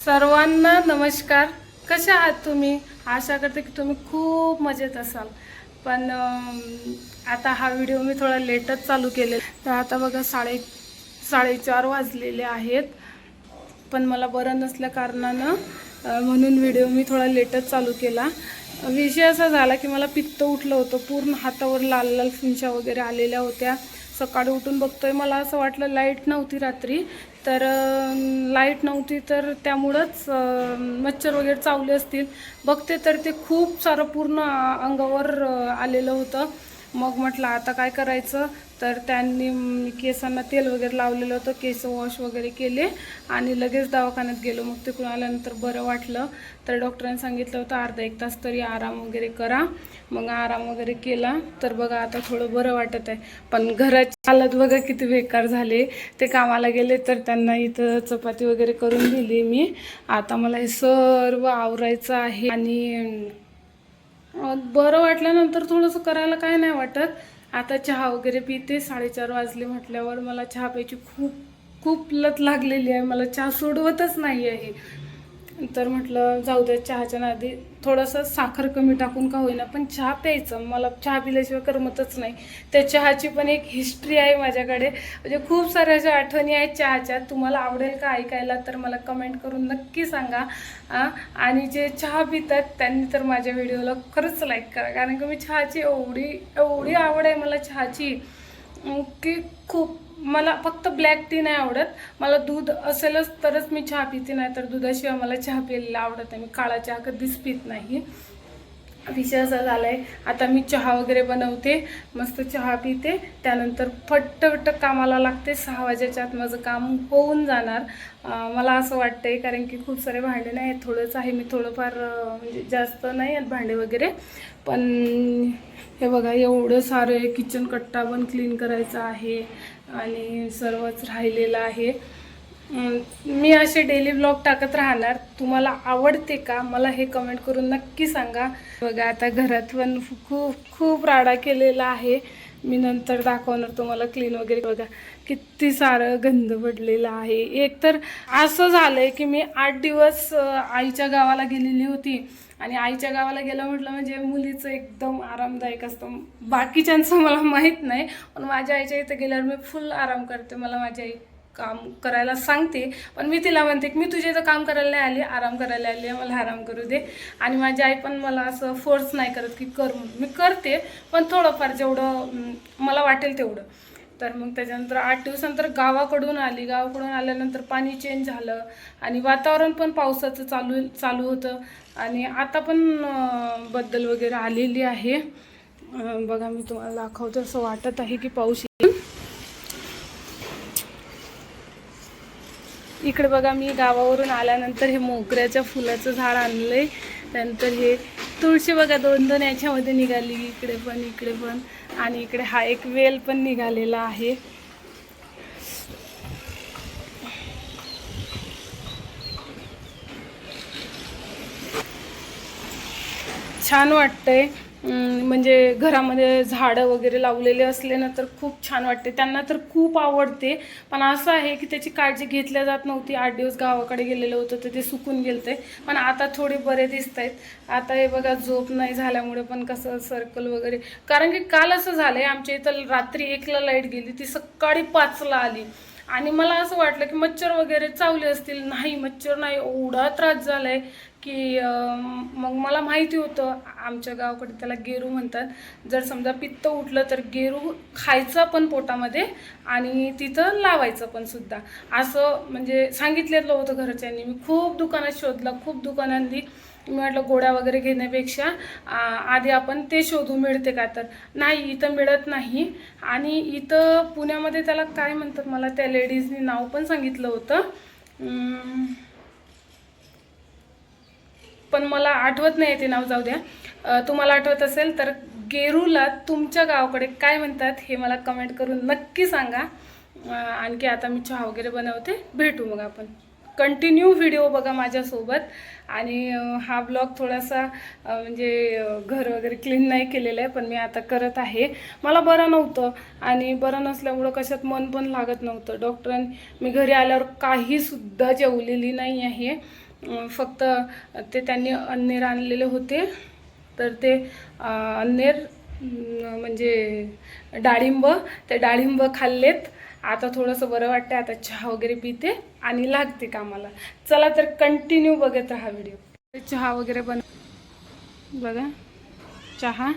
सर्वांना नमस्कार. कसे आहात तुम्ही? आशा करते की तुम्ही खूप मजेत असाल. पण आता हा व्हिडिओ मी थोडा लेटच चालू केले तर आता बघा साडे साडेचार वाजलेले आहेत. पण मला बरं नसल्या कारणानं म्हणून व्हिडिओ मी थोडा लेटच चालू केला. विषय असा झाला की मला पित्त उठलं होतं. पूर्ण हातावर लाल लाल फिंशा वगैरे आलेल्या होत्या. सकाळी उठून बघतोय. मला असं वाटलं लाइट नव्हती रात्री. तर लाइट नव्हती तर त्यामुळंच मच्छर वगैरे चावले असतील. बघते तर ते खूप सारं पूर्ण अंगावर आलेलं होतं. मग म्हटलं आता काय करायचं? तर त्यांनी केसांना तेल वगैरे लावलेलं होतं केस वॉश वगैरे केले आणि लगेच दवाखान्यात गेलो. मग तिकडून आल्यानंतर बरं वाटलं. तर डॉक्टरांनी सांगितलं होतं अर्धा एक तास तरी आराम वगैरे करा. मग आराम वगैरे केला. तर बघा आता थोडं बरं वाटत आहे. पण घराची हालत बघा किती बेकार झाले. ते कामाला गेले तर त्यांना इथं चपाती वगैरे करून दिली मी. आता मला हे सर्व आवरायचं आहे आणि बरं वाटल्यानंतर थोडंसं करायला काय नाही वाटत. आता चहा वगैरे पिते साडेचार वाजले म्हटल्यावर मला चहा प्यायची खूप खूप लत लागलेली आहे. मला चहा सोडवतच नाही आहे तर म्हटलं जाऊ द्या चहाच्या नादी थोडंसं साखर कमी टाकून का होईना पण चहा प्यायचं. मला चहा पिल्याशिवाय करमतच नाही. त्या चहाची पण एक हिस्ट्री आहे माझ्याकडे. म्हणजे खूप साऱ्या अशा आठवणी आहेत चहाच्या. तुम्हाला आवडेल का ऐकायला तर मला कमेंट करून नक्की सांगा. आणि जे चहा पितात त्यांनी तर माझ्या व्हिडिओला खरंच लाईक करा. कारण की मी चहाची एवढी एवढी आवड आहे मला चहाची की खूप मला फक्त ब्लॅक टी नाही आवडत. मला दूध असेलच तरच मी चहा पिते नाही तर दुधाशिवाय मला चहा प्यायला आवडत नाही. मी काळा चहा कधीच पित नाही. विषय असा झाला आहे आता मी चहा वगैरे बनवते मस्त चहा पिते. त्यानंतर फट्टफट्ट कामाला लागते. सहा वाजेच्या आत माझं काम होऊन जाणार. मला असं वाटतंय कारण की खूप सारे भांडे नाही आहेत थोडंच आहे. मी थोडंफार म्हणजे जास्त नाही आहेत भांडे वगैरे. पण हे बघा एवढं सारं किचन कट्टा पण क्लीन करायचं आहे. आणि सर्वच राहिलेलं आहे. मी असे डेली ब्लॉग टाकत राहणार. तुम्हाला आवडते का? मला हे कमेंट करून नक्की सांगा. बघा आता घरात पण खूप खूप राडा केलेला आहे. मी नंतर दाखवणार तुम्हाला क्लीन वगैरे. बघा किती सारं गंध पडलेलं आहे. एक तर असं आहे की मी आठ दिवस आईच्या गावाला गेलेली होती. आणि आईच्या गावाला गेलं म्हटलं म्हणजे मुलीचं एकदम आरामदायक असतं. बाकीच्यांचं मला माहीत नाही. पण माझ्या आईच्या इथं गेल्यावर मी फुल आराम करते. मला माझी आई काम करायला सांगते. पण मी तिला म्हणते की मी तुझ्या इथं काम करायला नाही आली आराम करायला आली आहे मला आराम करू दे. आणि माझी आई पण मला असं फोर्स नाही करत की कर मी करते पण थोडंफार जेवढं मला वाटेल तेवढं. तर मग त्याच्यानंतर आठ दिवसानंतर गावाकडून आली. गावाकडून आल्यानंतर पाणी चेंज झालं आणि वातावरण पण पावसाचं चालू चालू होतं. आणि आता पण बद्दल वगैरे आलेली आहे. बघा मी तुम्हाला दाखवतो. असं वाटत आहे की पाऊस इकडे बघा मी गावावरून आल्यानंतर हे मोगऱ्याच्या फुलाचं झाड आणलंय. त्यानंतर हे तुळशी बघा दोन दोन याच्यामध्ये निघाली इकडे पण इकडे पण. आणि इकडे हा एक वेल पण निघालेला आहे. छान वाटतंय. म्हणजे घरामध्ये झाडं वगैरे लावलेले असले ना तर खूप छान वाटते. त्यांना तर खूप आवडते. पण असं आहे की त्याची काळजी घेतल्या जात नव्हती. आठ दिवस गावाकडे गेलेलं होतं तर ते सुकून गेलते. पण आता थोडे बरे दिसत आहेत आता हे बघा झोप नाही झाल्यामुळे पण कसं सर्कल वगैरे. कारण की काल असं झालंय आमच्या इथं रात्री एकला लाइट गेली ती सकाळी पाचला आली. आणि मला असं वाटलं की मच्छर वगैरे चावले असतील. नाही मच्छर नाही एवढा त्रास झालाय. की मग मला माहिती होतं आमच्या गावाकडे त्याला गेरू म्हणतात. जर समजा पित्त उठलं तर गेरू खायचं पण पोटामध्ये आणि तिथं लावायचं पण सुद्धा. असं म्हणजे सांगितलेलं होतं घरच्यांनी. मी खूप दुकानात शोधलं खूप दुकानांनी. मी म्हटलं गोळ्या वगैरे घेण्यापेक्षा आधी आपण ते शोधू मिळते का तर. नाही इथं मिळत नाही. आणि इथं पुण्यामध्ये त्याला काय म्हणतात मला त्या लेडीजनी नाव पण सांगितलं होतं. पण मला आठवत नाही ते नाव जाऊ द्या. तुम्हाला आठवत असेल तर गेरूला तुमच्या गावाकडे काय म्हणतात हे मला कमेंट करून नक्की सांगा. आणखी आता मी चहा वगैरे बनवते. भेटू मग आपण. कंटिन्यू व्हिडिओ बघा माझ्यासोबत. आणि हा ब्लॉग थोडासा म्हणजे घर वगैरे क्लीन नाही केलेलं आहे पण मी आता करत आहे. मला बरं नव्हतं. आणि बरं नसल्यामुळं कशात मन पण लागत नव्हतं. डॉक्टरांनी मी घरी आल्यावर काहीसुद्धा जेवलेली नाही आहे. फक्त ते त्यांनी अन्नेर आणलेले होते. तर ते अं, अन्नेर म्हणजे डाळिंब ते डाळिंब खाल्लेत. आता थोडंसं बरं वाटतं आता चहा वगैरे पिते आणि लागते कामाला. चला तर कंटिन्यू बघत राहा व्हिडिओ चहा वगैरे बन बघा. चहा.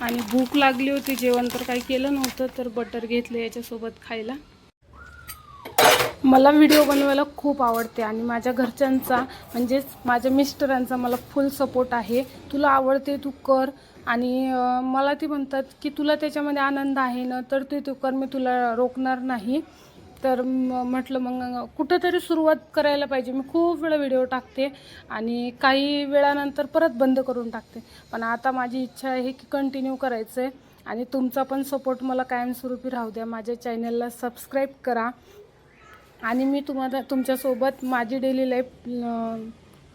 आणि भूक लागली होती जेवण तर काही केलं नव्हतं तर बटर घेतलं याच्यासोबत खायला. मला व्हिडिओ बनवायला खूप आवडते आणि माझ्या घरच्यांचा म्हणजेच माझ्या मिस्टरांचा मला फुल सपोर्ट आहे. तुला आवडते तू कर आणि मला ती म्हणतात की तुला त्याच्यामध्ये आनंद आहे ना तर ते तू कर मी तुला रोखणार नाही. तर म्हटलं मग कुठंतरी सुरुवात करायला पाहिजे. मी खूप वेळा व्हिडिओ टाकते आणि काही वेळानंतर परत बंद करून टाकते. पण आता माझी इच्छा आहे की कंटिन्यू करायचं आहे आणि तुमचा पण सपोर्ट मला कायमस्वरूपी राहू द्या. माझ्या चॅनलला सबस्क्राईब करा. आणि मी तुम्हाला तुमच्यासोबत माझी डेली लाईफ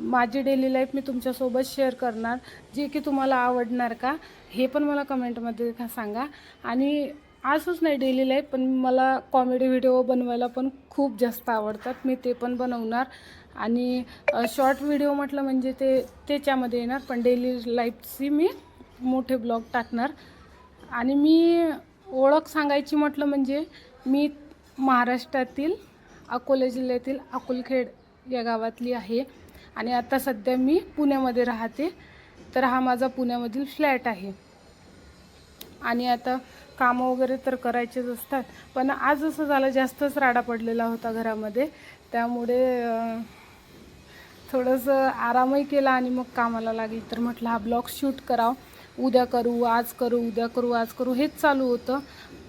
माझी डेली लाईफ मी तुमच्यासोबत शेअर करणार. जे की तुम्हाला आवडणार का हे पण मला कमेंटमध्ये का सांगा. आणि असंच नाही डेली लाईफ पण मला कॉमेडी व्हिडिओ बनवायला पण खूप जास्त आवडतात. मी ते पण बनवणार. आणि शॉर्ट व्हिडिओ म्हटलं म्हणजे ते त्याच्यामध्ये येणार. पण डेली लाईफची मी मोठे ब्लॉग टाकणार. आणि मी ओळख सांगायची म्हटलं म्हणजे मी महाराष्ट्रातील अकोला जिल्ह्यातील अकोलखेड या गावातली आहे. आणि आता सध्या मी पुण्यामध्ये राहते. तर हा माझा पुण्यामधील फ्लॅट आहे. आणि आता कामं वगैरे तर करायचेच असतात. पण आज असं झालं जास्तच राडा पडलेला होता घरामध्ये. त्यामुळे थोडंसं आरामही केला आणि मग कामाला लागली. तर म्हटलं हा ब्लॉग शूट करावं. उद्या करू आज करू उद्या करू आज करू हेच चालू होतं.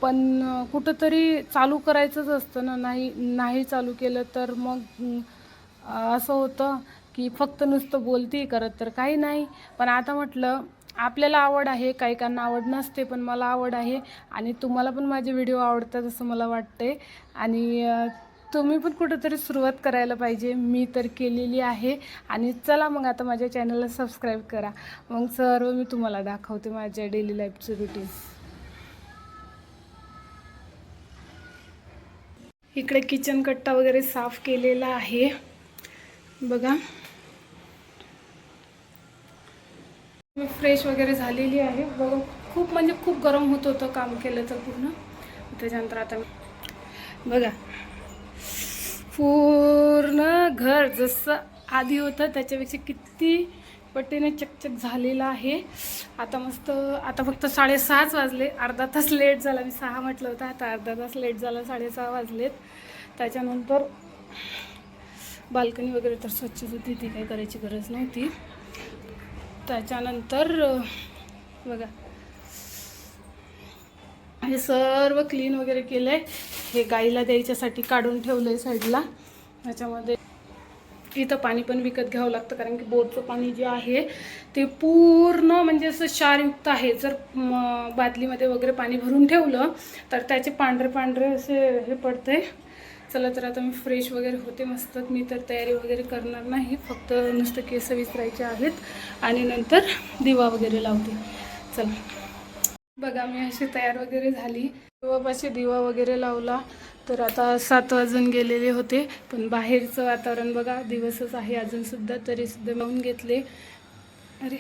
पण कुठंतरी चालू करायचंच असतं ना. नाही नाही चालू केलं तर मग असं होतं की फक्त नुसतं बोलती करत तर काही नाही. पण आता म्हटलं आपल्याला आवड आहे काही काहींना आवड नसते पण मला आवड आहे आणि तुम्हाला पण माझे व्हिडिओ आवडतात असं मला वाटते आणि तुम्ही पण कुठंतरी सुरुवात करायला पाहिजे. मी तर केलेली आहे आणि चला मग आता माझ्या चॅनलला सबस्क्राईब करा. मग सर्व मी तुम्हाला दाखवते माझ्या डेली लाईफचं रुटीन इकडे किचन कट्टा वगैरे साफ केलेला आहे. बघा. फ्रेश वगैरे झालेली आहे. बघा खूप म्हणजे खूप गरम होत होतं काम केलं तर पूर्ण. त्याच्यानंतर आता बघा. पूर्ण घर जसं आधी होतं त्याच्यापेक्षा किती पटीने चकचक झालेलं आहे. आता मस्त आता फक्त साडेसहाच वाजले. अर्धा तास लेट झाला. मी सहा म्हटलं होतं आता अर्धा तास लेट झाला साडेसहा वाजलेत. त्याच्यानंतर बाल्कनी वगैरे तर स्वच्छच होती ती काही करायची गरज नव्हती. त्याच्यानंतर बघा. हे सर्व क्लीन वगैरे केलं आहे हे गाईला द्यायच्यासाठी काढून ठेवलं आहे साईडला त्याच्यामध्ये इथं पाणी पण विकत घ्यावं लागतं कारण की बोरचं पाणी जे आहे ते पूर्ण म्हणजे असं क्षारयुक्त आहे. जर बादलीमध्ये वगैरे पाणी भरून ठेवलं तर त्याचे पांढरे पांढरे असे हे पडते. चला तर आता मी फ्रेश वगैरे होते मस्त. मी तर तयारी वगैरे करणार नाही. फक्त नुसतं केस विसरायचे आहेत. आणि नंतर दिवा वगैरे लावते. चला. बघा मी अशी तयार वगैरे झाली. देवापाशी दिवा वगैरे लावला. तर आता सात वाजून गेलेले होते पण बाहेरचं वातावरण बघा दिवसच आहे अजूनसुद्धा तरीसुद्धा लावून घेतले. अरे.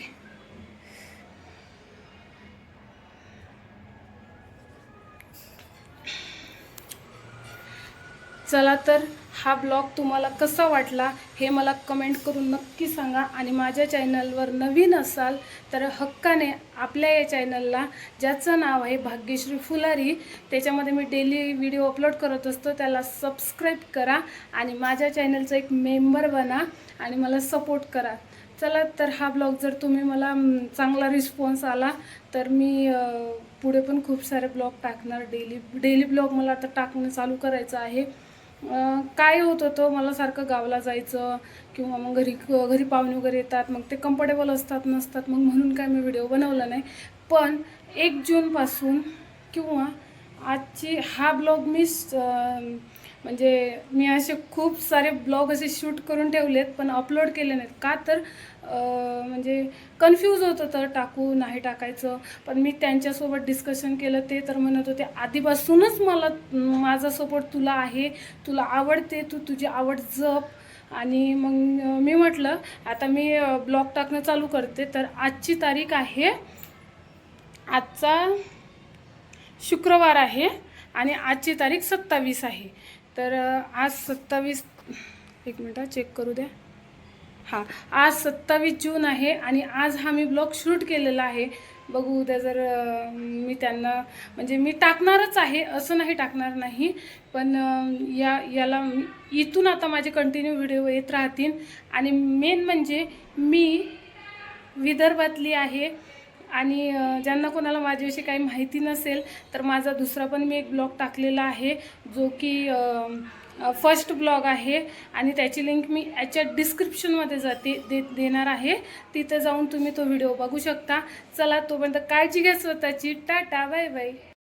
चला तर हा ब्लॉग तुम्हाला कसा वाटला हे मला कमेंट करून नक्की सांगा. आणि माझ्या चॅनलवर नवीन असाल तर हक्काने आपल्या या चॅनलला ज्याचं नाव आहे भाग्यश्री फुलारी त्याच्यामध्ये मी डेली व्हिडिओ अपलोड करत असतो त्याला सबस्क्राईब करा आणि माझ्या चॅनलचा एक मेंबर बना आणि मला सपोर्ट करा. चला तर हा ब्लॉग जर तुम्ही मला चांगला रिस्पॉन्स आला तर मी पुढे पण खूप सारे ब्लॉग टाकणार. डेली डेली ब्लॉग मला आता टाकणं चालू करायचं आहे. काय होत होतं? मला सारखं गावाला जायचं किंवा मग घरी घरी पाहुणे वगैरे येतात मग ते कम्फर्टेबल असतात नसतात मग म्हणून काय मी व्हिडिओ बनवला नाही. पण एक जूनपासून किंवा आजची हा ब्लॉग मी म्हणजे मी असे खूप सारे ब्लॉग असे शूट करून ठेवलेत पण अपलोड केले नाहीत. का तर म्हणजे कन्फ्यूज होत होतं टाकू नाही टाकायचं. पण मी त्यांच्यासोबत डिस्कशन केलं ते तर म्हणत होते आधीपासूनच मला माझा सपोर्ट तुला आहे तुला आवडते तू तुझी आवड जप. आणि मग मी म्हटलं आता मी ब्लॉग टाकणं चालू करते. तर आजची तारीख आहे आजचा शुक्रवार आहे आणि आजची तारीख सत्तावीस आहे. तर आज सत्तावीस एक मिनटं चेक करू द्या. हां आज सत्तावीस जून आहे आणि आज हा मी ब्लॉग शूट केलेला आहे. बघू उद्या जर मी त्यांना म्हणजे मी टाकणारच आहे असं नाही टाकणार नाही. पण या याला इथून आता माझे कंटिन्यू व्हिडिओ येत राहतील. आणि मेन म्हणजे मी विदर्भातली आहे. आणि ज्यांना कोणाला माझ्याविषयी काही माहिती नसेल तर माझा दुसरा पण मी एक ब्लॉग टाकलेला आहे जो की फर्स्ट ब्लॉग आहे. आणि त्याची लिंक मी याच्या डिस्क्रिप्शनमध्ये जाते दे देणार आहे. तिथं जाऊन तुम्ही तो व्हिडिओ बघू शकता. चला तोपर्यंत काळजी घ्या स्वतःची. Tata bye bye.